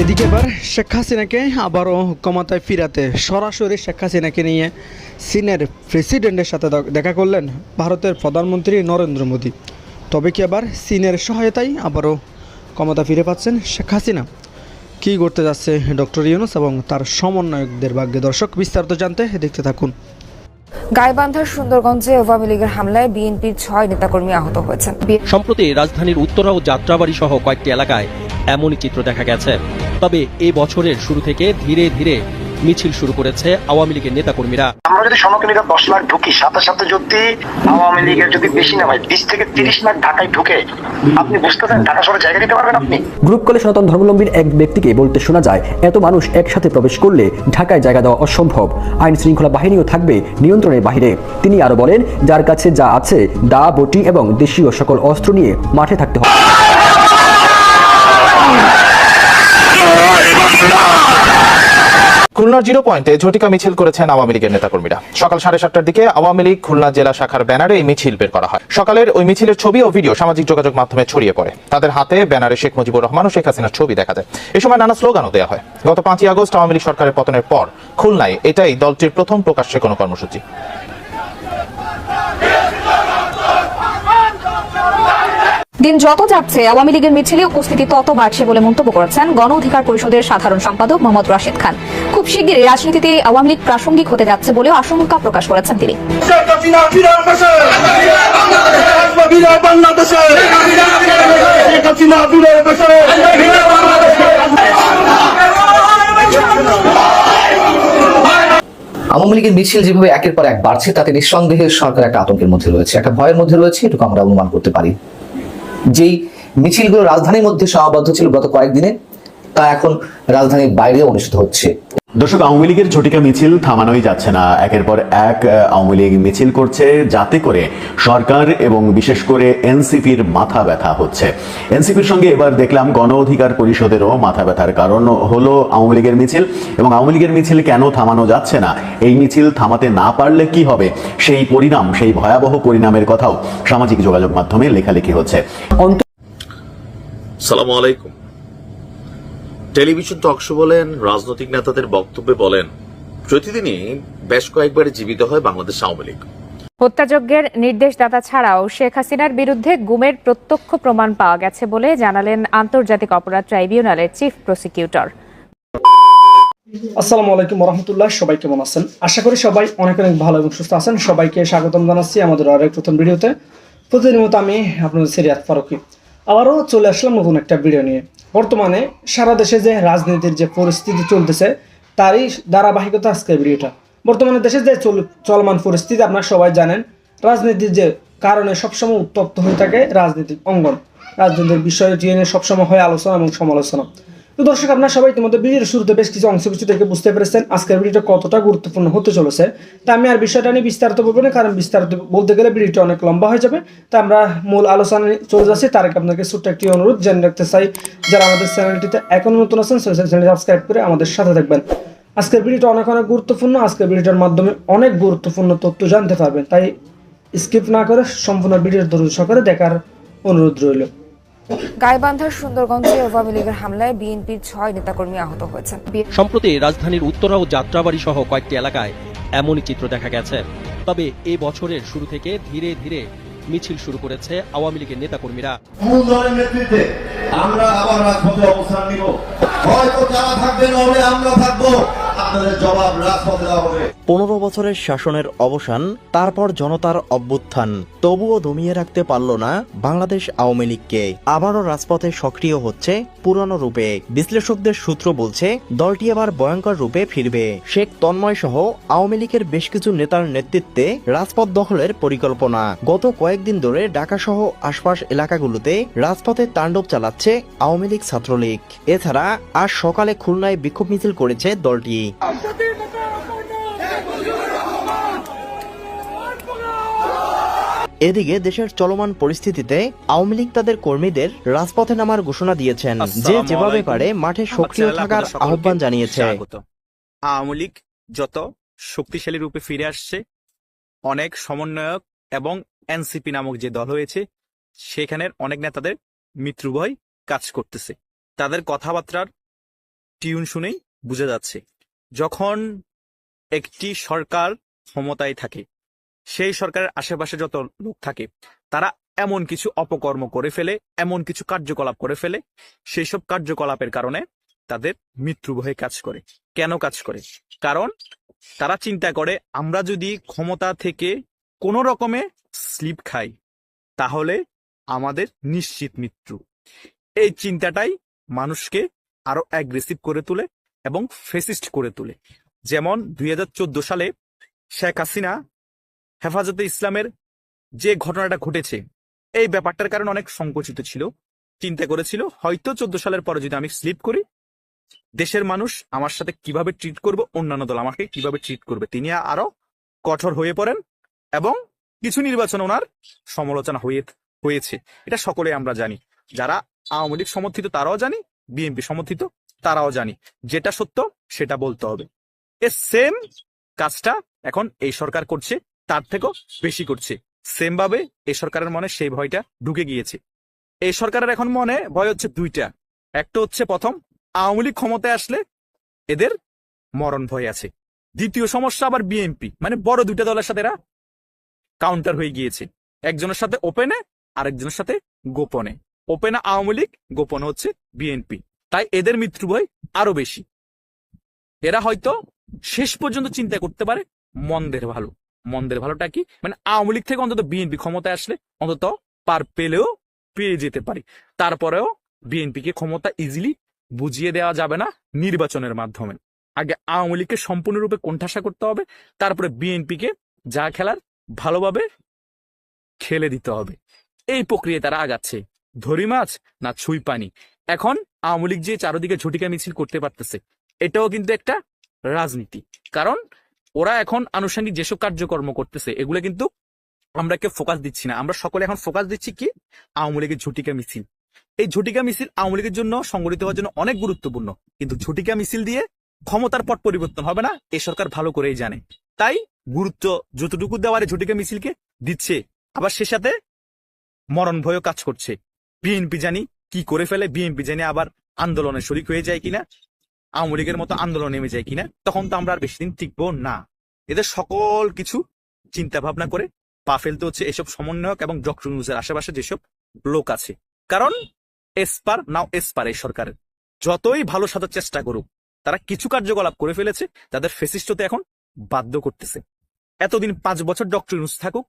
এদিকে এবার শেখ হাসিনাকে আবারও ক্ষমতায় ফিরাতে সরাসরি শেখ হাসিনাকে নিয়ে চীনের প্রেসিডেন্টের সাথে দেখা করলেন ভারতের প্রধানমন্ত্রী নরেন্দ্র মোদী। তবে কি আবার চীনের সহায়তায় আবারও ক্ষমতা ফিরে পাচ্ছেন শেখ হাসিনা? কী করতে যাচ্ছে ডক্টর ইউনুস এবং তার সমন্বয়কদের ভাগ্যে? দর্শক বিস্তারিত জানতে দেখতে থাকুন। গাইবান্ধার সুন্দরগঞ্জে আওয়ামী লীগের হামলায় বিএনপির ছয় নেতাকর্মী আহত হয়েছেন। সম্প্রতি রাজধানীর উত্তরা ও যাত্রাবাড়ি সহ কয়েকটি এলাকায় এমনই চিত্র দেখা গেছে। তবে এই বছরের শুরু থেকে ধীরে ধীরে মিছিল শুরু করেছে আওয়ামী লীগের নেতাকর্মীরা। আমরা যদি সমকালীন দশ লাখ ঢুকি সাথে সাথে যদি আওয়ামী লীগের যদি বেশি না হয় বিশ থেকে তিরিশ লাখ ঢাকায় ঢুকে আপনি বুঝতে পারেন ঢাকা শহরে জায়গা দিতে পারবেন আপনি? গ্রুপ কলে সনাতন ধর্মাবলম্বীর এক ব্যক্তিকে বলতে শোনা যায় এত মানুষ একসাথে প্রবেশ করলে ঢাকায় জায়গা দেওয়া অসম্ভব। আইন শৃঙ্খলা বাহিনীও থাকবে নিয়ন্ত্রণের বাইরে। তিনি আরও বলেন যার কাছে যা আছে দা বটি এবং দেশীয় সকল অস্ত্র নিয়ে মাঠে থাকতে হবে। খুলনার জিরো পয়েন্টে ঝটিকা মিছিল করেছেন আওয়ামী লীগের নেতাকর্মীরা। সকাল সাড়ে সাতটার দিকে আওয়ামী লীগ খুলনা জেলা শাখার ব্যানারে এই মিছিল বের করা হয়। সকালের ওই মিছিলের ছবি ও ভিডিও সামাজিক যোগাযোগ মাধ্যমে ছড়িয়ে পড়ে। তাদের হাতে ব্যানারে শেখ মুজিবুর রহমান ও শেখ হাসিনার ছবি দেখা যায়। এ সময় নানা স্লোগানও দেওয়া হয়। গত পাঁচই আগস্ট আওয়ামী লীগ সরকারের পতনের পর খুলনায় এটাই দলটির প্রথম প্রকাশ্যে কোনো কর্মসূচি। দিন যত যাচ্ছে আওয়ামী লীগের মিছিলে উপস্থিতি তত বাড়ছে বলে মন্তব্য করেছেন গণ অধিকার পরিষদের সাধারণ সম্পাদক মোহাম্মদ রাশিদ খান। খুব শিগগিরই রাজনীতিতে আওয়ামী লীগ প্রাসঙ্গিক হতে যাচ্ছে বলেও আশঙ্কা প্রকাশ করেছেন তিনি। আওয়ামী লীগের মিছিল যেভাবে একের পর এক বাড়ছে তাতে নিঃসন্দেহে সরকার একটা আতঙ্কের মধ্যে রয়েছে। একটা ভয়ের মধ্যে রয়েছে এটুকু আমরা অনুমান করতে পারি। যেই মিছিলগুলো রাজধানীর মধ্যে সমাবদ্ধ ছিল গত কয়েকদিনে তা এখন রাজধানীর বাইরেও অনুষ্ঠিত হচ্ছে। দর্শক আওয়ামী লীগের ঝটিকা মিছিল থামানোই যাচ্ছে না। একের পর এক আওয়ামী লীগ মিছিল করছে যাতে করে সরকার এবং বিশেষ করে এনসিপির মাথা ব্যথা হচ্ছে। এনসিপির সঙ্গে এবার দেখলাম গণ অধিকার পরিষদেরও মাথা ব্যথার কারণ হলো আওয়ামী লীগের মিছিল এবং আওয়ামী লীগের মিছিল কেন থামানো যাচ্ছে না? এই মিছিল থামাতে না পারলে কি হবে? সেই পরিণাম সেই ভয়াবহ পরিণামের কথাও সামাজিক যোগাযোগ মাধ্যমে লেখালেখি হচ্ছে। সালাম আলাইকুম। টেলিভিশন টকশো বলেন রাজনৈতিক নেতাদের বক্তব্যে বলেন প্রতিদিনই বেশ কয়েকবার জীবিত হয় বাংলাদেশ আওয়ামী লীগ। হত্যাযজ্ঞের নির্দেশদাতা ছাড়াও শেখ হাসিনার বিরুদ্ধে গুমের প্রত্যক্ষ প্রমাণ পাওয়া গেছে বলে জানালেন আন্তর্জাতিক অপরাধ ট্রাইব্যুনালের চিফ প্রসিকিউটর। আসসালামু আলাইকুম রহমতুল্লাহ সবাই কেমন আছেন? আশা করি সবাই অনেক অনেক ভালো এবং সুস্থ আছেন। সবাইকে স্বাগতম জানাচ্ছি আমাদের আরেক প্রথম ভিডিওতে। প্রতিদিনের মতো আমি আপনাদের সিরিয়াত ফারুকি। আবারও চলে আসলাম নতুন একটা ভিডিও নিয়ে। বর্তমানে সারা দেশে যে রাজনীতির যে পরিস্থিতি চলতেছে, তারই ধারাবাহিকতা আজকে ভিডিওটা। বর্তমানে দেশে যে চল- চলমান পরিস্থিতি আপনারা সবাই জানেন, রাজনীতির যে কারণে সবসময় উত্তপ্ত হয়ে থাকে রাজনৈতিক অঙ্গন। রাজনীতির বিষয়টি নিয়ে সবসময় হয় আলোচনা এবং সমালোচনা। তো দর্শক, আপনারা সবাই ইতিমধ্যে ভিডিওর শুরুতে বেশ কিছু অংশ কিছু থেকে বুঝতে পেরেছেন আজকের ভিডিওটা কতটা গুরুত্বপূর্ণ হতে চলেছে। তা আমি আর বিষয়টা নিয়ে বিস্তারিত বলব না, কারণ বিস্তারিত বলতে গেলে ভিডিওটা অনেক লম্বা হয়ে যাবে। তা আমরা মূল আলোচনায় চলে যাচ্ছি। তার আগে আপনাকে ছোট্ট একটি অনুরোধ জেনে রাখতে চাই, যারা আমাদের চ্যানেলটিতে এখনও নতুন আছেন চ্যানেলটি সাবস্ক্রাইব করে আমাদের সাথে থাকবেন। আজকের ভিডিওটা অনেক অনেক গুরুত্বপূর্ণ। আজকের ভিডিওটার মাধ্যমে অনেক গুরুত্বপূর্ণ তথ্য জানতে পারবেন। তাই স্কিপ না করে সম্পূর্ণ ভিডিওর ধৈর্য সহকারে দেখার অনুরোধ রইল। গাইবান্ধার সুন্দরগঞ্জে আওয়ামী লীগের হামলায় বিএনপির ছয় নেতাকর্মী আহত হয়েছেন। সম্প্রতি রাজধানীর উত্তরা ও যাত্রাবাড়ি সহ কয়েকটি এলাকায় এমনই চিত্র দেখা গেছে। তবে এই বছরের শুরু থেকে ধীরে ধীরে মিছিল শুরু করেছে আওয়ামী লীগের নেতাকর্মীরা। কোন দলের নেতৃত্বে আমরা আবার রাজপথে অবস্থান নিব। হয়তো যারা থাকবে নবে আমরা থাকব। পনেরো বছরের শাসনের অবসান, তারপর জনতার অভ্যুত্থান। তবুও দমিয়ে রাখতে পারল না বাংলাদেশ আওয়ামী লীগকে। আবারও রাজপথে সক্রিয় হচ্ছে পুরনো রূপে। বিশ্লেষকদের সূত্র বলছে, দলটি আবার ভয়ঙ্কর রূপে ফিরবে। শেখ তন্ময় সহ আওয়ামী লীগের বেশ কিছু নেতার নেতৃত্বে রাজপথ দখলের পরিকল্পনা। গত কয়েকদিন ধরে ঢাকা সহ আশপাশ এলাকাগুলোতে রাজপথে তাণ্ডব চালাচ্ছে আওয়ামী লীগ ছাত্রলীগ। এছাড়া আজ সকালে খুলনায় বিক্ষোভ মিছিল করেছে দলটি। এদিকে দেশের চলমান পরিস্থিতিতে আওয়ামী লীগ তাদের কর্মীদের রাজপথে নামার ঘোষণা দিয়েছেন যে যেভাবে পারে মাঠে সক্রিয় থাকার আহ্বান জানিয়েছে। আওয়ামী লীগ যত শক্তিশালী রূপে ফিরে আসছে অনেক সমন্বয়ক এবং এনসিপি নামক যে দল হয়েছে সেখানের অনেক নেতাদের মৃত্যুভয় কাজ করতেছে। তাদের কথাবার্তার টিউন শুনেই বোঝা যাচ্ছে। যখন একটি সরকার ক্ষমতায় থাকে, সেই সরকারের আশেপাশে যত লোক থাকে, তারা এমন কিছু অপকর্ম করে ফেলে, এমন কিছু কার্যকলাপ করে ফেলে সেই সব কার্যকলাপের কারণে তাদের মৃত্যু ভয়ে কাজ করে। কেন কাজ করে? কারণ তারা চিন্তা করে, আমরা যদি ক্ষমতা থেকে কোনো রকমে স্লিপ খাই, তাহলে আমাদের নিশ্চিত মৃত্যু। এই চিন্তাটাই মানুষকে আরও অ্যাগ্রেসিভ করে তোলে এবং ফেসিস্ট করে তোলে। যেমন দুই হাজার চোদ্দ সালে শেখ হাসিনা হেফাজতে ইসলামের যে ঘটনাটা ঘটেছে, এই ব্যাপারটার কারণে অনেক সংকুচিত ছিল, চিন্তা করেছিল, হয়তো চোদ্দ সালের পরে যদি আমি স্লিপ করি, দেশের মানুষ আমার সাথে কীভাবে ট্রিট করবে, অন্যান্য দল আমাকে কীভাবে ট্রিট করবে, তিনি আরও কঠোর হয়ে পড়েন এবং কিছু নির্বাচন ওনার সমালোচনা হয়ে, হয়েছে। এটা সকলে আমরা জানি। যারা আওয়ামী লীগ সমর্থিত, তারাও জানি, বিএনপি সমর্থিত তারাও জানি। যেটা সত্য, সেটা বলতে হবে। এ সেম কাজটা এখন এই সরকার করছে, তার থেকেও বেশি করছে। সেম ভাবে এই সরকারের মনে সেই ভয়টা ঢুকে গিয়েছে। এই সরকারের এখন মনে ভয় হচ্ছে দুইটা। একটা হচ্ছে প্রথম, আওয়ামী লীগ ক্ষমতায় আসলে এদের মরণ ভয় আছে। দ্বিতীয় সমস্যা আবার বিএনপি মানে বড় দুইটা দলের সাথে এরা কাউন্টার হয়ে গিয়েছে। একজনের সাথে ওপেনে আরেকজনের সাথে গোপনে। ওপেনে আওয়ামী লীগ, গোপনে হচ্ছে বিএনপি তাই এদের মৃত্যু ভয় আরও বেশি। এরা হয়তো শেষ পর্যন্ত চিন্তা করতে পারে মন্দের ভালো। মন্দের ভালোটা কি? মানে আওয়ামী লীগ থেকে অন্তত বিএনপি ক্ষমতায় আসলে অন্তত পার পেলেও পেয়ে যেতে পারি। তারপরেও বিএনপিকে ক্ষমতা ইজিলি বুঝিয়ে দেওয়া যাবে না নির্বাচনের মাধ্যমে। আগে আওয়ামী লীগকে সম্পূর্ণরূপে কোণঠাসা করতে হবে, তারপরে বিএনপিকে যা খেলার ভালোভাবে খেলে দিতে হবে। এই প্রক্রিয়ায় তারা আগাচ্ছে। ধরি মাছ না ছুই পানি। এখন আওয়ামী লীগ যে চারদিকে ঝটিকা মিছিল করতে পারতেছে, এটাও কিন্তু একটা রাজনীতি। কারণ ওরা এখন আনুষঙ্গিক যেসব কার্যকর্ম করতেছে, এগুলো কিন্তু আমরা কেউ ফোকাস দিচ্ছি না। আমরা সকলে এখন ফোকাস দিচ্ছি কি? আওয়ামী লীগের ঝটিকা মিছিল। এই ঝটিকা মিছিল আওয়ামী লীগের জন্য সংগঠিত হওয়ার জন্য অনেক গুরুত্বপূর্ণ। কিন্তু ঝটিকা মিছিল দিয়ে ক্ষমতার পট পরিবর্তন হবে না, এ সরকার ভালো করেই জানে। তাই গুরুত্ব যতটুকু দেওয়ার ঝটিকা মিছিলকে দিচ্ছে, আবার সে সাথে মরণ ভয়ও কাজ করছে। বিএনপি জানি কি করে ফেলে? বিএনপি জানি আবার আন্দোলনে শরিক হয়ে যায় কিনা? আওয়ামী লীগের মতো আন্দোলন নেমে যায় কিনা? তখন তো আমরা আর বেশি দিন টিকবো না। এদের সকল কিছু চিন্তা ভাবনা করে পা ফেলতে হচ্ছে এসব সমন্বয়ক এবং ডক্টর নিউজের আশেপাশে যেসব লোক আছে। কারণ এসপার, নাও এসপার এই সরকারের। যতই ভালো সাজার চেষ্টা করুক, তারা কিছু কার্যকলাপ করে ফেলেছে, তাদের ফেসিস্টতে এখন বাধ্য করতেছে। এতদিন পাঁচ বছর ডক্টর নিউজ থাকুক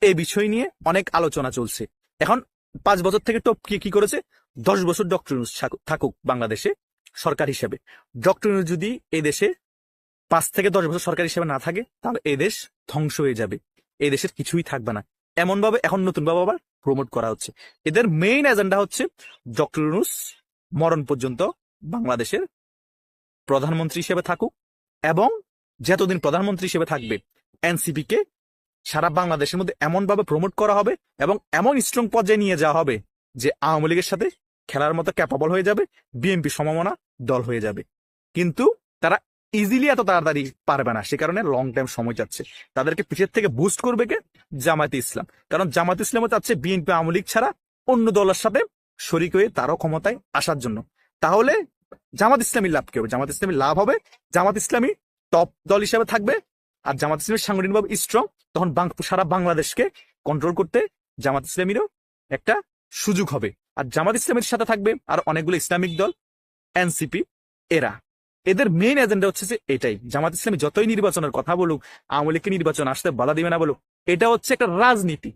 এই বিষয় নিয়ে অনেক আলোচনা চলছে। এখন পাঁচ বছর থেকে টপ কি করেছে? দশ বছর ডক্টর নিউজ থাকুক বাংলাদেশে সরকার হিসেবে। ডক্টর নিউজ যদি এই দেশে পাঁচ থেকে দশ বছর সরকার হিসেবে না থাকে, তাহলে এই দেশ ধ্বংস হয়ে যাবে। এই দেশের কিছুই থাকবে না। এমন ভাবে এখন নতুন ভাবে আবার প্রমোট করা হচ্ছে। এদের মেইন এজেন্ডা হচ্ছে ডক্টর ইউনুস মরণ পর্যন্ত বাংলাদেশের প্রধানমন্ত্রী হিসেবে থাকুক এবং যতদিন প্রধানমন্ত্রী হিসেবে থাকবে এনসিপি কে সারা বাংলাদেশের মধ্যে এমনভাবে প্রমোট করা হবে এবং এমন স্ট্রং পর্যায়ে নিয়ে যাওয়া হবে যে আওয়ামী লীগের সাথে খেলার মতো ক্যাপাবল হয়ে যাবে বিএনপি সমমনা দল হয়ে যাবে। কিন্তু তারা ইজিলি এত তাড়াতাড়ি পারবে না, সে কারণে লং টাইম সময় যাচ্ছে তাদেরকে পিছের থেকে বুস্ট করবে কে? জামায়াতে ইসলাম। কারণ জামাত ইসলামও চাচ্ছে বিএনপি আওয়ামী লীগ ছাড়া অন্য দলের সাথে শরিক হয়ে তারও ক্ষমতায় আসার জন্য। তাহলে জামাত ইসলামী লাভ কি হবে? জামাত ইসলামী লাভ হবে। জামাত ইসলামী টপ দল হিসেবে থাকবে। আর জামাত ইসলামী সাংগঠনিকভাবে স্ট্রং তখন সারা বাংলাদেশকে কন্ট্রোল করতে জামাত ইসলামীরও একটা সুযোগ হবে। আর জামাত ইসলামের সাথে থাকবে আর অনেকগুলো ইসলামিক দল, এনসিপি, এরা। এদের মেইন এজেন্ডা হচ্ছে যে এটাই। জামাত ইসলামী যতই নির্বাচনের কথা বলুক, আওয়ামী লীগকে নির্বাচন আসতে বাধা দিবে না বলুক, এটা হচ্ছে একটা রাজনীতি।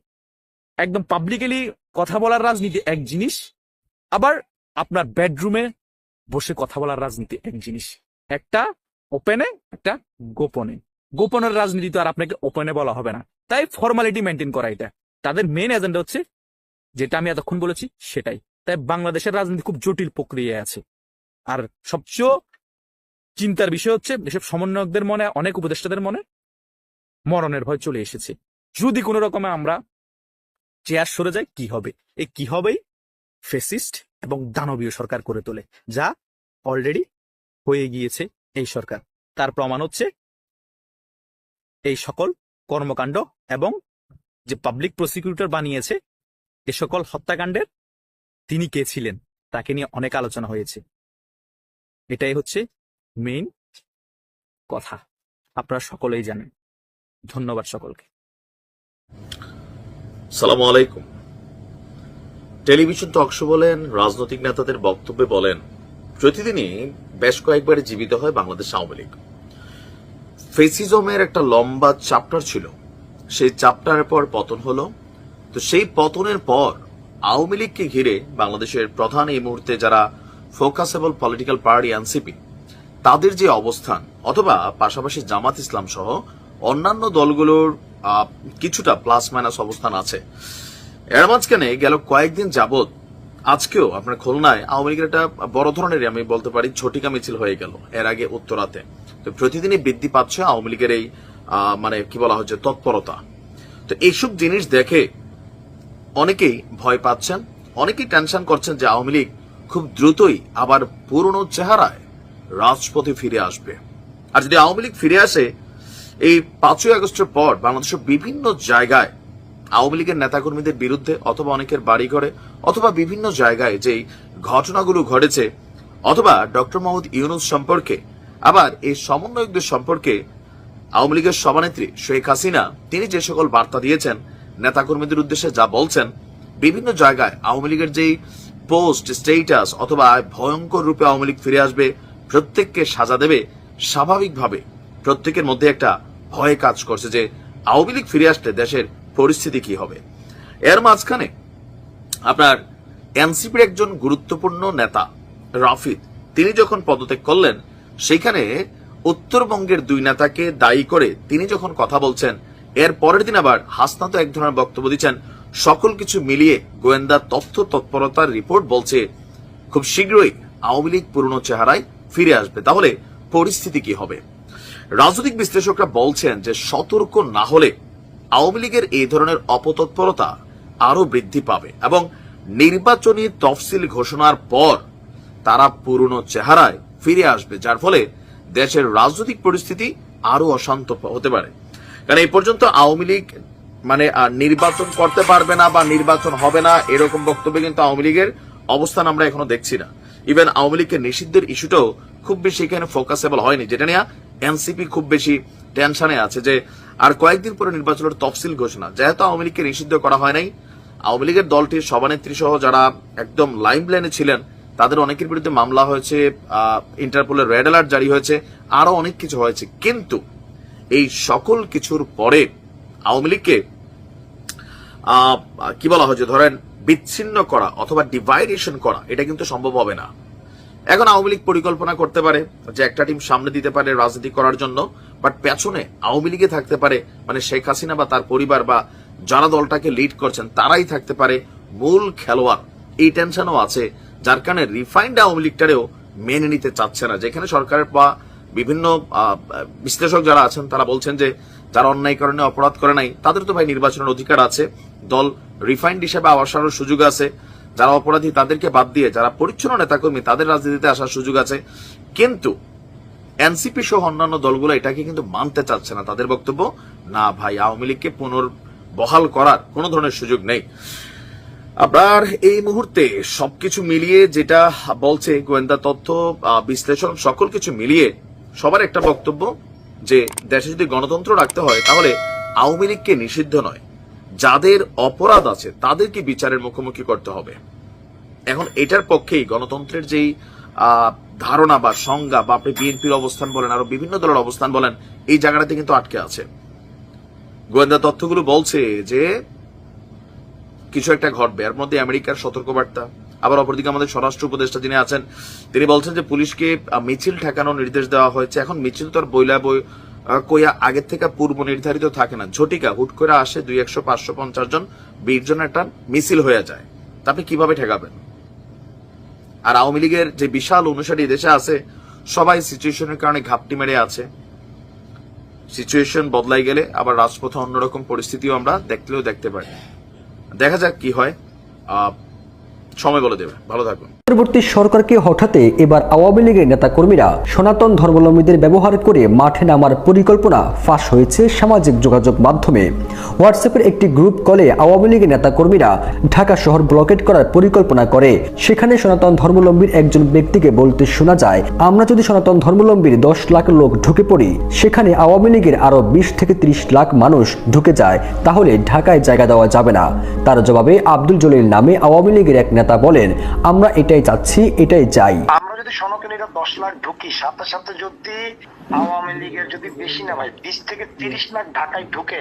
একদম পাবলিকেলি কথা বলার রাজনীতি এক জিনিস, আবার আপনার বেডরুমে বসে কথা বলার রাজনীতি এক জিনিস। একটা ওপেনে একটা গোপনে। গোপনের রাজনীতি তো আর আপনাকে ওপেনে বলা হবে না। তাই ফর্মালিটি মেনটেন করা এটা। তাদের মেন এজেন্ডা হচ্ছে, যেটা আমি এতক্ষণ বলেছি, সেটাই। তাই বাংলাদেশের রাজনীতি খুব জটিল প্রক্রিয়ায় আছে। আর সবচেয়ে চিন্তার বিষয় হচ্ছে, এসব সমন্বয়কদের মনে, অনেক উপদেষ্টাদের মনে মরণের ভয় চলে এসেছে। যদি কোনো রকমে আমরা চেয়ার সরে যাই, কি হবে? এই কি হবেই ফেসিস্ট এবং দানবীয় সরকার করে তোলে, যা অলরেডি হয়ে গিয়েছে এই সরকার। তার প্রমাণ হচ্ছে এই সকল কর্মকাণ্ড এবং যে পাবলিক প্রসিকিউটর বানিয়েছে, এ সকল হত্যাকাণ্ডের তিনি কে ছিলেন, তাকে নিয়ে অনেক আলোচনা হয়েছে। এটাই হচ্ছে মেইন কথা। আপনারা সকলেই জানেন। ধন্যবাদ সকলকে। সালাম আলাইকুম। টেলিভিশন টকশো বলেন, রাজনৈতিক নেতাদের বক্তব্যে বলেন, প্রতিদিনই বেশ কয়েকবার জীবিত হয় বাংলাদেশ আওয়ামী লীগ। ফেসিজমের একটা লম্বা চ্যাপ্টার ছিল। সেই চ্যাপ্টারের পর পতন হলো। তো সেই পতনের পর আওয়ামী লীগকে ঘিরে বাংলাদেশের প্রধান এই মুহূর্তে যারা ফোকাসেবল পলিটিক্যাল পার্টি এনসিপি তাদের যে অবস্থান অথবা পাশাপাশি জামাত ইসলাম সহ অন্যান্য দলগুলোর কিছুটা প্লাস মাইনাস অবস্থান আছে। এর মাঝখানে গেল কয়েকদিন যাবত আজকেও আপনার খুলনায় আওয়ামী লীগের একটা বড় ধরনের, আমি বলতে পারি, ঝটিকা মিছিল হয়ে গেল, এর আগে উত্তরাতে। তো প্রতিদিনই বৃদ্ধি পাচ্ছে আওয়ামী লীগের এই মানে কি বলা হচ্ছে, তৎপরতা। তো এইসব জিনিস দেখে অনেকেই ভয় পাচ্ছেন, অনেকেই টেনশন করছেন যে আওয়ামী লীগ খুব দ্রুতই আবার পুরনো চেহারায় রাজপথে ফিরে আসবে। আর যদি আওয়ামী লীগ ফিরে আসে, এই পাঁচই আগস্টের পর বাংলাদেশের বিভিন্ন জায়গায় আওয়ামী লীগের নেতাকর্মীদের বিরুদ্ধে অথবা অনেকের বাড়িঘরে অথবা বিভিন্ন জায়গায় যেই ঘটনাগুলো ঘটেছে, অথবা ডক্টর মোহাম্মদ ইউনুস সম্পর্কে আবার এই সমন্বয়কদের সম্পর্কে আওয়ামী লীগের সভানেত্রী শেখ হাসিনা, তিনি যে সকল বার্তা দিয়েছেন, নেতাকর্মীদের উদ্দেশ্যে যা বলছেন, বিভিন্ন জায়গায় আওয়ামী লীগের যেই পোস্ট, স্টেটাস অথবা ভয়ঙ্কর রূপে আওয়ামী লীগ ফিরে আসবে, প্রত্যেককে সাজা দেবে, স্বাভাবিকভাবে প্রত্যেকের মধ্যে একটা ভয় কাজ করছে যে আওয়ামী লীগ ফিরে আসলে দেশের পরিস্থিতি কি হবে। এর মাঝখানে আপনার এনসিপির একজন গুরুত্বপূর্ণ নেতা, রাফিদ, তিনি যখন পদত্যাগ করলেন সেখানে উত্তরবঙ্গের দুই নেতাকে দায়ী করে তিনি যখন কথা বলছেন, এর পরের দিন আবার হাসনাত এক ধরনের বক্তব্য দিচ্ছেন। সকল কিছু মিলিয়ে গোয়েন্দা তথ্য তৎপরতার রিপোর্ট বলছে, খুব শীঘ্রই আওয়ামী লীগ পুরনো চেহারায় ফিরে আসবে। তাহলে পরিস্থিতি কি হবে? রাজনৈতিক বিশ্লেষকরা বলছেন যে সতর্ক না হলে আওয়ামী লীগের এই ধরনের অপতৎপরতা আরও বৃদ্ধি পাবে এবং নির্বাচনী তফসিল ঘোষণার পর তারা পুরনো চেহারায় ফিরে আসবে, যার ফলে দেশের রাজনৈতিক পরিস্থিতি আরও অশান্ত হতে পারে। কারণ এই পর্যন্ত আওয়ামী লীগ মানে নির্বাচন করতে পারবে না বা নির্বাচন হবে না, এরকম বক্তব্যে কিন্তু আওয়ামী লীগের অবস্থান আমরা এখনও দেখছি না। ইভেন আওয়ামী লীগের নিষিদ্ধের ইস্যুটাও খুব বেশি এখানে ফোকাসেবল হয়নি, যেটা নিয়ে এনসিপি খুব বেশি টেনশনে আছে যে, আর কয়েকদিন পরে নির্বাচনের তফসিল ঘোষণা, যেহেতু আওয়ামী লীগকে নিষিদ্ধ করা হয় নাই, আওয়ামী লীগের দলটির সভানেত্রী সহ যারা একদম লাইনে ছিলেন তাদের অনেকের বিরুদ্ধে মামলা হয়েছে ইন্টারপোলের রেড অ্যালার্ট জারি হয়েছে, আরও অনেক কিছু হয়েছে। কিন্তু এই সকল কিছুর পরে আওয়ামী লীগকে কি বলা হয়েছে, ধরেন বিচ্ছিন্ন করা অথবা ডিভাইডেশন করা, এটা কিন্তু সম্ভব হবে না। এখন আওয়ামী লীগ পরিকল্পনা করতে পারে যে একটা টিম সামনে দিতে পারে রাজনীতি করার জন্য বাট পেছনে আওয়ামী লীগে থাকতে পারে মানে শেখ হাসিনা বা তার পরিবার বা যারা দলটাকে লিড করছেন, তারাই থাকতে পারে মূল খেলোয়াড়। এই টেনশনও আছে যার কারণে রিফাইন্ড আওয়ামী লীগটারেও মেনে নিতে চাচ্ছে না। যেখানে সরকারের বা বিভিন্ন বিশ্লেষক যারা আছেন, তারা বলছেন যে যারা অন্যায় কারণে অপরাধ করে নাই, তাদের তো ভাই নির্বাচনের অধিকার আছে। দল রিফাইন্ড হিসেবে আসার সুযোগ আছে। যারা অপরাধী, তাদেরকে বাদ দিয়ে যারা পরিচ্ছন্ন নেতাকর্মী, তাদের রাজনীতিতে আসার সুযোগ আছে। কিন্তু এনসিপি সহ অন্যান্য দলগুলো এটাকে কিন্তু মানতে চাচ্ছে না। তাদের বক্তব্য, না ভাই, আওয়ামী লীগকে পুনর্বহাল করার কোনো ধরনের সুযোগ নেই। আপনার এই মুহূর্তে সবকিছু মিলিয়ে যেটা বলছে গোয়েন্দা তথ্য বিশ্লেষণ, সকল কিছু মিলিয়ে সবার একটা বক্তব্য যে দেশে যদি গণতন্ত্র রাখতে হয়, তাহলে আওয়ামী লীগকে নিষিদ্ধ নয়। যাদের অপরাধ আছে, তাদেরকে বিচারের মুখোমুখি করতে হবে। এখন এটার পক্ষেই গণতন্ত্রের যেই ধারণা বা সংজ্ঞা, বা আপনি বিএনপির অবস্থান বলেন, আরও বিভিন্ন দলের অবস্থান বলেন, এই জায়গাটাতে কিন্তু আটকে আছে। গোয়েন্দা তথ্যগুলো বলছে যে কিছু একটা ঘটবে। এর মধ্যে আমেরিকার সতর্কবার্তা। আবার অপরদিকে আমাদের স্বরাষ্ট্র উপদেষ্টা যিনি আছেন, তিনি বলছেন যে পুলিশকে মিছিল ঠেকানোর নির্দেশ দেওয়া হয়েছে। এখন মিছিল তো আর বইলা বই কইয়া আগের থেকে পূর্ব নির্ধারিত থাকে না। ঝটিকা, হুট করে আসে দুই একশো পাঁচশো পঞ্চাশ জন বিশ জন একটা মিছিল হয়ে যায়। তা আপনি কীভাবে ঠেকাবেন? আর আওয়ামী লীগের যে বিশাল অনুসারী দেশে আছে, সবাই সিচুয়েশনের কারণে ঘাপটি মেরে আছে। সিচুয়েশন বদলাই গেলে আবার রাজপথে অন্যরকম পরিস্থিতিও আমরা দেখলেও দেখতে পারি। দেখা যাক কি হয়। সময় বলে দেবে। ভালো থাকুন পরবর্তী সরকারকে হঠাতে এবার আওয়ামী লীগের নেতাকর্মীরা সনাতন ধর্মাবলম্বীদের ব্যবহার করে মাঠে নামার পরিকল্পনা ফাঁস হয়েছে সামাজিক যোগাযোগ মাধ্যমে। হোয়াটসঅ্যাপের একটি গ্রুপ কলে আওয়ামী লীগের নেতাকর্মীরা ঢাকা শহর ব্লকেট করার পরিকল্পনা করে। সেখানে সনাতন ধর্মাবলম্বীর একজন ব্যক্তিকে বলতে শোনা যায়, আমরা যদি সনাতন ধর্মাবলম্বীর দশ লাখ লোক ঢুকে পড়ি, সেখানে আওয়ামী লীগের আরও বিশ থেকে ত্রিশ লাখ মানুষ ঢুকে যায়, তাহলে ঢাকায় জায়গা দেওয়া যাবে না। তার জবাবে আব্দুল জলিল নামে আওয়ামী লীগের এক নেতা বলেন আমরা এটাই চাচ্ছি এটাই চাই। আমরা যদি সনকিনীরা দশ লাখ ঢুকি সাথে সাথে যদি আওয়ামী লীগের যদি বেশি না ভাই বিশ থেকে তিরিশ লাখ ঢাকায় ঢুকে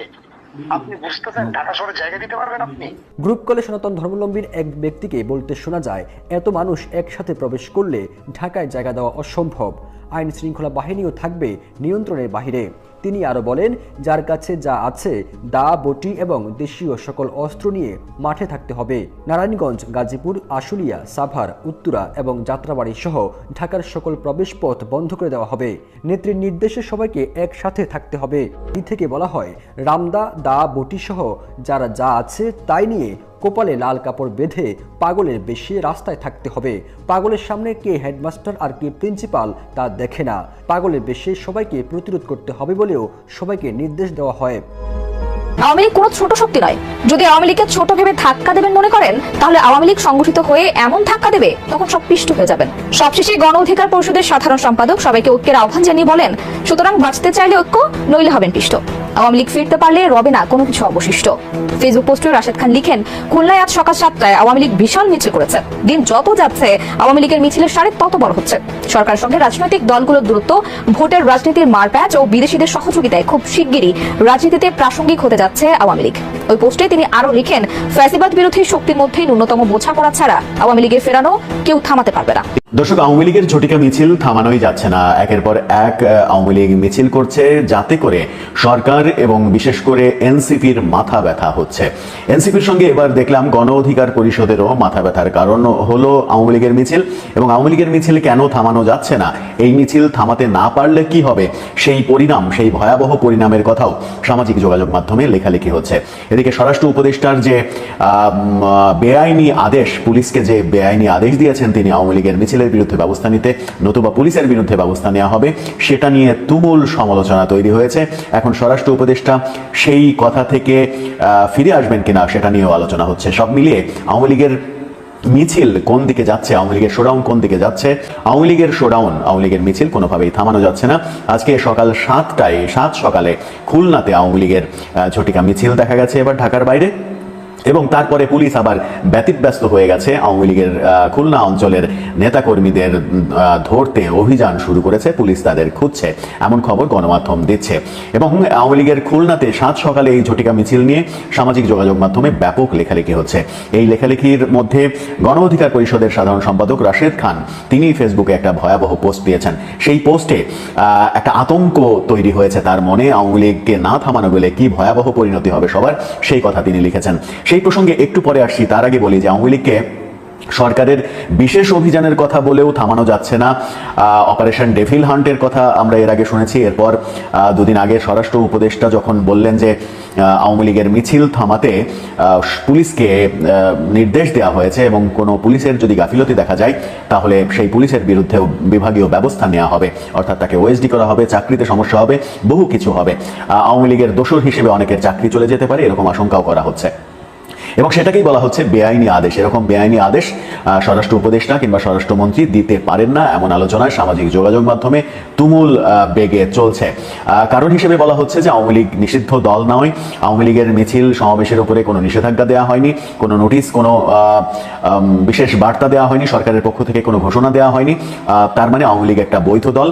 আপনি বুঝতেছেন ঢাকা শহরে জায়গা দিতে পারবেন আপনি? গ্রুপ কলে সনাতন ধর্মাবলম্বীর এক ব্যক্তিকে বলতে শোনা যায় এত মানুষ একসাথে প্রবেশ করলে ঢাকায় জায়গা দেওয়া অসম্ভব। আইন শৃঙ্খলা বাহিনীও থাকবে নিয়ন্ত্রণের বাহিরে। তিনি আরও বলেন, যার কাছে যা আছে, দা, বটি এবং দেশীয় সকল অস্ত্র নিয়ে মাঠে থাকতে হবে। নারায়ণগঞ্জ, গাজীপুর, আশুলিয়া, সাভার, উত্তরা এবং যাত্রাবাড়ি সহ ঢাকার সকল প্রবেশপথ বন্ধ করে দেওয়া হবে। নেত্রীর নির্দেশে সবাইকে একসাথে থাকতে হবে। এই থেকে বলা হয়, রামদা, দা, বটি সহ যারা যা আছে, তাই নিয়ে কপালে লাল কাপড় বেঁধে পাগলের বেশি রাস্তায় থাকতে হবে। পাগলের সামনে কে হেডমাস্টার আর কে প্রিন্সিপাল তা দেখে না। পাগলের বেশি সবাইকে প্রতিরোধ করতে হবে বলেও সবাইকে নির্দেশ দেওয়া হয়। আওয়ামী লীগ কোনো ছোট শক্তি নয়। যদি আওয়ামী লীগকে ছোট ভেবে ধাক্কা দেবেন মনে করেন, তাহলে আওয়ামী লীগ সংগঠিত হয়ে এমন ধাক্কা দেবে, তখন সব পিষ্ট হয়ে যাবেন। সবশেষে গণ অধিকার পরিষদের সাধারণ সম্পাদক সবাইকে ঐক্যের আহ্বান জানিয়ে বলেন, সুতরাং বাঁচতে চাইলে ঐক্য, নইলে হবেন পিষ্ট। আওয়ামী লীগ ফিরতে পারলে রবে না, কোনো কিছু অবশিষ্ট। ফেসবুক পোস্টে রাশেদ খান লিখেন, খুলনায় আজ সকাল সাতটায় আওয়ামী লীগ বিশাল মিছিল করেছে। দিন যত যাচ্ছে, আওয়ামী লীগের মিছিলের সাড়ে তত বড় হচ্ছে। সরকারের সঙ্গে রাজনৈতিক দলগুলোর দূরত্ব, ভোটের রাজনীতির মারপ্যাচ ও বিদেশিদের সহযোগিতায় খুব শিগগিরই রাজনীতিতে প্রাসঙ্গিক হতে যাচ্ছে আওয়ামী লীগ। ওই পোস্টে তিনি আরও লিখেন, ফ্যাসিবাদ বিরোধী শক্তির মধ্যেই ন্যূনতম বোঝাপড়া ছাড়া আওয়ামী লীগের ফেরানো কেউ থামাতে পারবে না। দর্শক, আওয়ামী লীগের ঝটিকা মিছিল থামানোই যাচ্ছে না। একের পর এক আওয়ামী লীগ মিছিল করছে যাতে করে সরকার এবং বিশেষ করে এনসিপির মাথা ব্যথা হচ্ছে। এনসিপির সঙ্গে এবার দেখলাম গণ অধিকার পরিষদেরও মাথা ব্যথার কারণ হলো আওয়ামী লীগের মিছিল। এবং আওয়ামী লীগের মিছিল কেন থামানো যাচ্ছে না? এই মিছিল থামাতে না পারলে কি হবে? সেই পরিণাম, সেই ভয়াবহ পরিণামের কথাও সামাজিক যোগাযোগ মাধ্যমে লেখালেখি হচ্ছে। এদিকে স্বরাষ্ট্র উপদেষ্টার যে বেআইনি আদেশ, পুলিশকে যে বেআইনি আদেশ দিয়েছেন তিনি আওয়ামী লীগের মিছিলের বিরুদ্ধে ব্যবস্থা নিতে, নতুবা পুলিশের বিরুদ্ধে ব্যবস্থা নেওয়া হবে, সেটা নিয়ে তুমুল সমালোচনা তৈরি হয়েছে। এখন স্বরাষ্ট্র উপদেষ্টা সেই কথা থেকে ফিরে আসবেন কিনা সেটা নিয়েও আলোচনা হচ্ছে। সব মিলিয়ে আওয়ামী লীগের মিছিল কোন দিকে যাচ্ছে, আওয়ামী লীগের শোডাউন কোন দিকে যাচ্ছে? আওয়ামী লীগের শোডাউন আওয়ামী লীগের মিছিল কোনোভাবেই থামানো যাচ্ছে না। আজকে সকাল সাতটায়, সাত সকালে খুলনাতে আওয়ামী লীগের ঝটিকা মিছিল দেখা গেছে। এবার ঢাকার বাইরে এবং তারপরে পুলিশ আবার ব্যতিব্যস্ত হয়ে গেছে। আওয়ামী লীগের খুলনা অঞ্চলের নেতাকর্মীদের ধরতে অভিযান শুরু করেছে। পুলিশ তাদের খুঁজছে, এমন খবর গণমাধ্যম দিচ্ছে। এবং আওয়ামী লীগের খুলনাতে সাত সকালে এই ঝটিকা মিছিল নিয়ে সামাজিক যোগাযোগ মাধ্যমে ব্যাপক লেখালেখি হচ্ছে। এই লেখালেখির মধ্যে গণ অধিকার পরিষদের সাধারণ সম্পাদক রাশেদ খান, তিনি ফেসবুকে একটা ভয়াবহ পোস্ট দিয়েছেন। সেই পোস্টে একটা আতঙ্ক তৈরি হয়েছে তার মনে। আওয়ামী লীগকে না থামানো গেলে কি ভয়াবহ পরিণতি হবে সবার, সেই কথা তিনি লিখেছেন। সেই প্রসঙ্গে একটু পরে আসছি তার আগে বলি যে আওয়ামী লীগকে সরকারের বিশেষ অভিযানের কথা বলেও থামানো যাচ্ছে না। অপারেশন ডেভিল হান্টের কথা আমরা এর আগে শুনেছি। এরপর দুদিন আগে স্বরাষ্ট্র উপদেষ্টা যখন বললেন যে আওয়ামী লীগের মিছিল থামাতে পুলিশকে নির্দেশ দেওয়া হয়েছে এবং কোনো পুলিশের যদি গাফিলতি দেখা যায়, তাহলে সেই পুলিশের বিরুদ্ধেও বিভাগীয় ব্যবস্থা নেওয়া হবে। অর্থাৎ তাকে ওএসডি করা হবে, চাকরিতে সমস্যা হবে, বহু কিছু হবে। আওয়ামী লীগের দোষর হিসেবে অনেকের চাকরি চলে যেতে পারে, এরকম আশঙ্কাও করা হচ্ছে। এবং সেটাকেই বলা হচ্ছে বেআইনি আদেশ। এরকম বেআইনি আদেশ স্বরাষ্ট্র উপদেষ্টা কিংবা স্বরাষ্ট্রমন্ত্রী দিতে পারেন না এমন আলোচনায় সামাজিক যোগাযোগ মাধ্যমে তুমুল বেগে চলছে। কারণ হিসেবে বলা হচ্ছে যে আওয়ামী লীগ নিষিদ্ধ দল নয়। আওয়ামী লীগের মিছিল সমাবেশের উপরে কোনো নিষেধাজ্ঞা দেওয়া হয়নি, কোনো নোটিশ, কোনো বিশেষ বার্তা দেওয়া হয়নি, সরকারের পক্ষ থেকে কোনো ঘোষণা দেওয়া হয়নি। তার মানে আওয়ামী লীগ একটা বৈধ দল।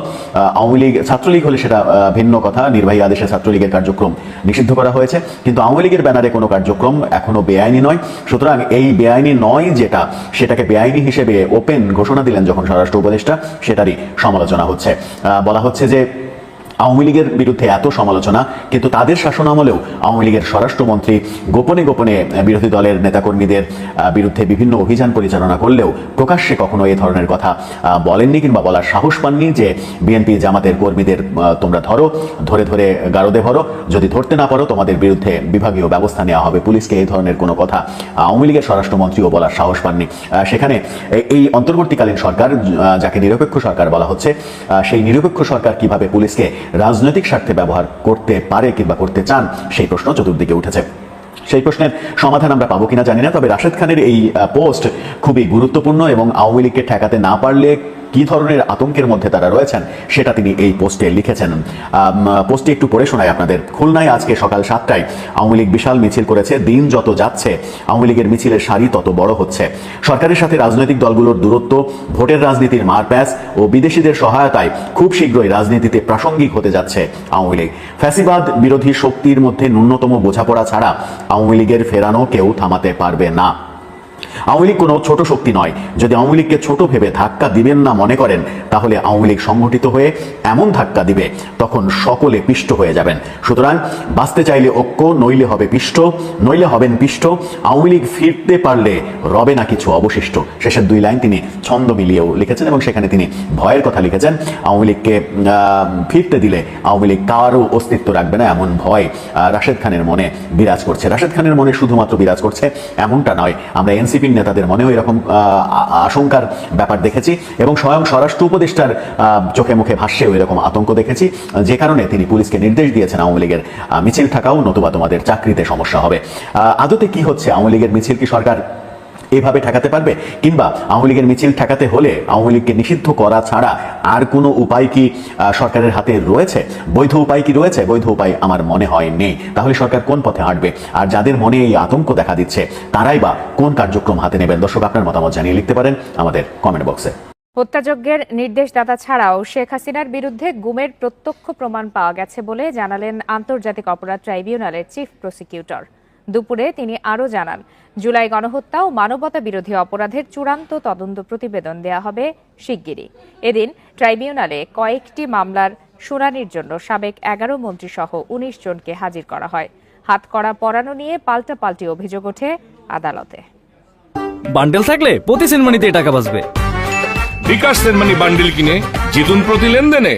আওয়ামী লীগ ছাত্রলীগ হলে সেটা ভিন্ন কথা। নির্বাহী আদেশে ছাত্রলীগের কার্যক্রম নিষিদ্ধ করা হয়েছে। কিন্তু আওয়ামী লীগের ব্যানারে কোনো কার্যক্রম এখনও বেআইনি নয়। সুতরাং এই বেআইনি নয় যেটা, সেটাকে বেআইনি হিসেবে ওপেন ঘোষণা দিলেন যখন স্বরাষ্ট্র উপদেষ্টা, সেটারই সমালোচনা হচ্ছে। বলা হচ্ছে যে আওয়ামী লীগের বিরুদ্ধে এত সমালোচনা, কিন্তু তাদের শাসন আমলেও আওয়ামী লীগের স্বরাষ্ট্রমন্ত্রী গোপনে গোপনে বিরোধী দলের নেতাকর্মীদের বিরুদ্ধে বিভিন্ন অভিযান পরিচালনা করলেও প্রকাশ্যে কখনো এই ধরনের কথা বলেননি কিংবা বলার সাহস পাননি যে বিএনপি জামাতের কর্মীদের তোমরা ধরো, ধরে ধরে গারদে ভরো, যদি ধরতে না পারো তোমাদের বিরুদ্ধে বিভাগীয় ব্যবস্থা নেওয়া হবে। পুলিশকে এই ধরনের কোনো কথা আওয়ামী লীগের স্বরাষ্ট্রমন্ত্রীও বলার সাহস পাননি। সেখানে এই অন্তর্বর্তীকালীন সরকার যাকে নিরপেক্ষ সরকার বলা হচ্ছে সেই নিরপেক্ষ সরকার কীভাবে পুলিশকে রাজনৈতিক স্বার্থে ব্যবহার করতে পারে কিংবা করতে চান, সেই প্রশ্ন চতুর্দিকে উঠেছে। সেই প্রশ্নের সমাধান আমরা পাবো কিনা জানি না, তবে রাশেদ খানের এই পোস্ট খুবই গুরুত্বপূর্ণ এবং আওয়ামী লীগকে ঠেকাতে না পারলে কি ধরনের আতঙ্কের মধ্যে তারা রয়েছেন, সেটা তিনি এই পোস্টে লিখেছেন। পোস্টে একটু পড়ে শোনায় আপনাদের। খুলনায় আজকে সকাল সাতটায় আওয়ামী লীগ বিশাল মিছিল করেছে, দিন যত যাচ্ছে, আওয়ামী লীগের মিছিলের সারি তত বড় হচ্ছে। সরকারের সাথে রাজনৈতিক দলগুলোর দূরত্ব, ভোটের রাজনীতির মারপ্যাচ ও বিদেশিদের সহায়তায় খুব শীঘ্রই রাজনীতিতে প্রাসঙ্গিক হতে যাচ্ছে আওয়ামী লীগ। ফ্যাসিবাদ বিরোধী শক্তির মধ্যে ন্যূনতম বোঝাপড়া ছাড়া আওয়ামী লীগের ফেরানো কেউ থামাতে পারবে না। আওয়ামী কোনো ছোট শক্তি নয়। যদি আওয়ামী লীগকে ছোট ভেবে ধাক্কা দিবেন না মনে করেন, তাহলে আওয়ামী লীগ সংগঠিত হয়ে এমন ধাক্কা দিবে, তখন সকলে পিষ্ট হয়ে যাবেন। সুতরাং বাঁচতে চাইলে ঐক্য, নইলে হবে পিষ্ট, নইলে হবেন পিষ্ট। আওয়ামী লীগ ফিরতে পারলে রবে না কিছু অবশিষ্ট। শেষের দুই লাইন তিনি ছন্দ মিলিয়েও লিখেছেন এবং সেখানে তিনি ভয়ের কথা লিখেছেন। আওয়ামী লীগকে ফিরতে দিলে আওয়ামী লীগ কারও অস্তিত্ব রাখবে না এমন ভয় রাশেদ খানের মনে বিরাজ করছে। রাশেদ খানের মনে শুধুমাত্র বিরাজ করছে এমনটা নয়। আমরা এনসিপির নেতাদের মনেও এরকম আশঙ্কার ব্যাপার দেখেছি এবং স্বয়ং স্বরাষ্ট্র উপদেষ্টার চোখে মুখে ভাষ্যেও এরকম আতঙ্ক দেখেছি। যে কারণে তিনি পুলিশকে নির্দেশ দিয়েছেন আওয়ামী লীগের মিছিল থাকাও নতুবা তোমাদের চাকরিতে সমস্যা হবে। আদতে কি হচ্ছে? আওয়ামী লীগের মিছিল কি সরকার এভাবে ঠেকাতে পারবে? কিংবা আওয়ামী লীগের মিছিল ঠেকাতে হলে আওয়ামী লীগকে নিষিদ্ধ করা ছাড়া আর কোনো উপায় কি সরকারের হাতে রয়েছে? বৈধ উপায় কি রয়েছে? বৈধ উপায় আমার মনে হয় নেই। তাহলে সরকার কোন পথে হাঁটবে? আর যাদের মনে এই আতঙ্ক দেখা দিচ্ছে, তারাই বা কোন কার্যক্রম হাতে নেবেন? দর্শক, আপনার মতামত জানিয়ে লিখতে পারেন আমাদের কমেন্ট বক্সে হত্যাযজ্ঞের নির্দেশদাতা ছাড়াও শেখ হাসিনার বিরুদ্ধে গুমের প্রত্যক্ষ প্রমাণ পাওয়া গেছে বলে জানালেন আন্তর্জাতিক অপরাধ ট্রাইব্যুনালের চিফ প্রসিকিউটর। দুপুরে তিনি আরও জানান জুলাই গণহত্যা ও মানবতা বিরোধী অপরাধের চূড়ান্ত তদন্ত প্রতিবেদন দেয়া হবে শিগগিরই। এদিন ট্রাইব্যুনালে কয়েকটি মামলার শুনানির জন্য সাবেক এগারো মন্ত্রীসহ উনিশ জনকে হাজির করা হয়। হাতকড়া পরানো নিয়ে পাল্টাপাল্টি অভিযোগ ওঠে আদালতে। বান্ডেল থাকলে প্রতি সেনমানিতে টাকা বাঁচবে। বিকাশ সেনমানি বান্ডিল কিনে জিতুন প্রতি লেনদেনে।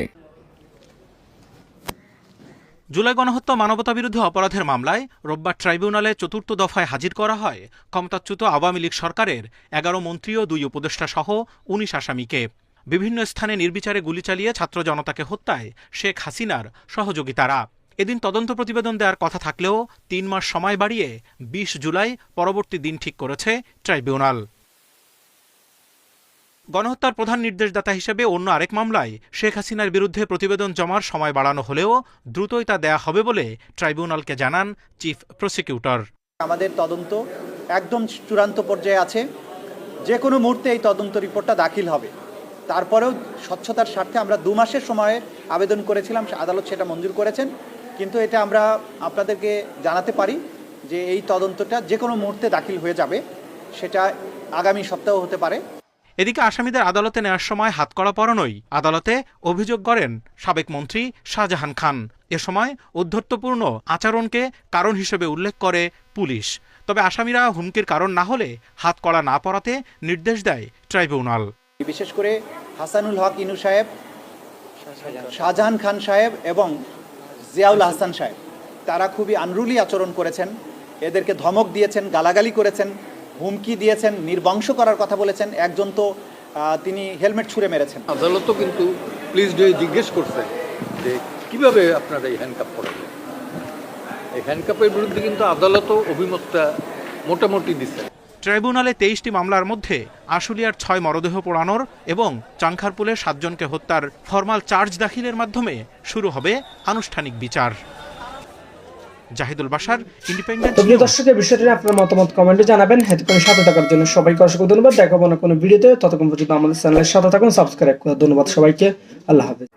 জুলাই গণহত্যা ও মানবতা বিরোধী অপরাধের মামলায় রোববার ট্রাইব্যুনালে চতুর্থ দফায় হাজির করা হয় ক্ষমতাচ্যুত আওয়ামী লীগ সরকারের এগারো মন্ত্রী ও দুই উপদেষ্টা সহ উনিশ আসামিকে। বিভিন্ন স্থানে নির্বিচারে গুলি চালিয়ে ছাত্র জনতাকে হত্যায় শেখ হাসিনার সহযোগিতারা এদিন তদন্ত প্রতিবেদন দেওয়ার কথা থাকলেও তিন মাস সময় বাড়িয়ে বিশ জুলাই পরবর্তী দিন ঠিক করেছে ট্রাইব্যুনাল। গণহত্যার প্রধান নির্দেশদাতা হিসেবে অন্য আরেক মামলায় শেখ হাসিনার বিরুদ্ধে প্রতিবেদন জমার সময় বাড়ানো হলেও দ্রুতই তা দেয়া হবে বলে ট্রাইব্যুনালকে জানান চিফ প্রসিকিউটর। আমাদের তদন্ত একদম চূড়ান্ত পর্যায়ে আছে। যে কোনো মুহূর্তে এই তদন্ত রিপোর্টটা দাখিল হবে। তারপরেও স্বচ্ছতার স্বার্থে আমরা দু মাসের সময়ে আবেদন করেছিলাম আদালত সেটা মঞ্জুর করেছেন। কিন্তু এটা আমরা আপনাদেরকে জানাতে পারি যে এই তদন্তটা যে কোনো মুহূর্তে দাখিল হয়ে যাবে, সেটা আগামী সপ্তাহ হতে পারে। এদিকে আসামিদের আদালতে নেওয়ার সময় হাতকড়া পরানোই আদালতে অভিযোগ করেন সাবেক মন্ত্রী শাহজাহান খান। এ সময় উদ্ধর্তপূর্ণ আচরণকে কারণ হিসেবে উল্লেখ করে পুলিশ। তবে আসামিরা হুমকির কারণ না হলে হাতকড়া না পরাতে নির্দেশ দেয় ট্রাইব্যুনাল। বিশেষ করে হাসানুল হক ইনু সাহেব, শাহজাহান খান সাহেব এবং জিয়াউল হাসান সাহেব। তারা খুবই আনরুলি আচরণ করেছেন। এদেরকে ধমক দিয়েছেন, গালাগালি করেছেন। হুমকি দিয়েছেন নির্বংশ করার কথা বলেছেন। একজন তো তিনি হেলমেট ছুঁড়ে মেরেছেন। আদালতও কিন্তু প্লিজ জিজ্ঞেস করছে যে কীভাবে আপনারা এই হ্যান্ডকাপ করাবেন এই হ্যান্ডকাপের বিরুদ্ধে কিন্তু আদালতও অভিমতটা মোটামুটি দিচ্ছে ট্রাইব্যুনালে তেইশটি মামলার মধ্যে আশুলিয়ার ছয় মরদেহ পোড়ানোর এবং চাংখারপুলের সাতজনকে হত্যার ফরমাল চার্জ দাখিলের মাধ্যমে শুরু হবে আনুষ্ঠানিক বিচার। জাহিদুল বাসার ইন্ডিপেন্ডেন্ট প্রিয় দর্শক এই বিষয়টি আপনার মতামত কমেন্টে জানাবেন। হেতু করে সাথে থাকার জন্য সবাইকে অসংখ্য ধন্যবাদ। দেখাবো না কোনো ভিডিওতে। ততক্ষণ পর্যন্ত আমাদের চ্যানেলের সাথে থাকুন সাবস্ক্রাইব করে ধন্যবাদ সবাইকে। আল্লাহ হাফিজ।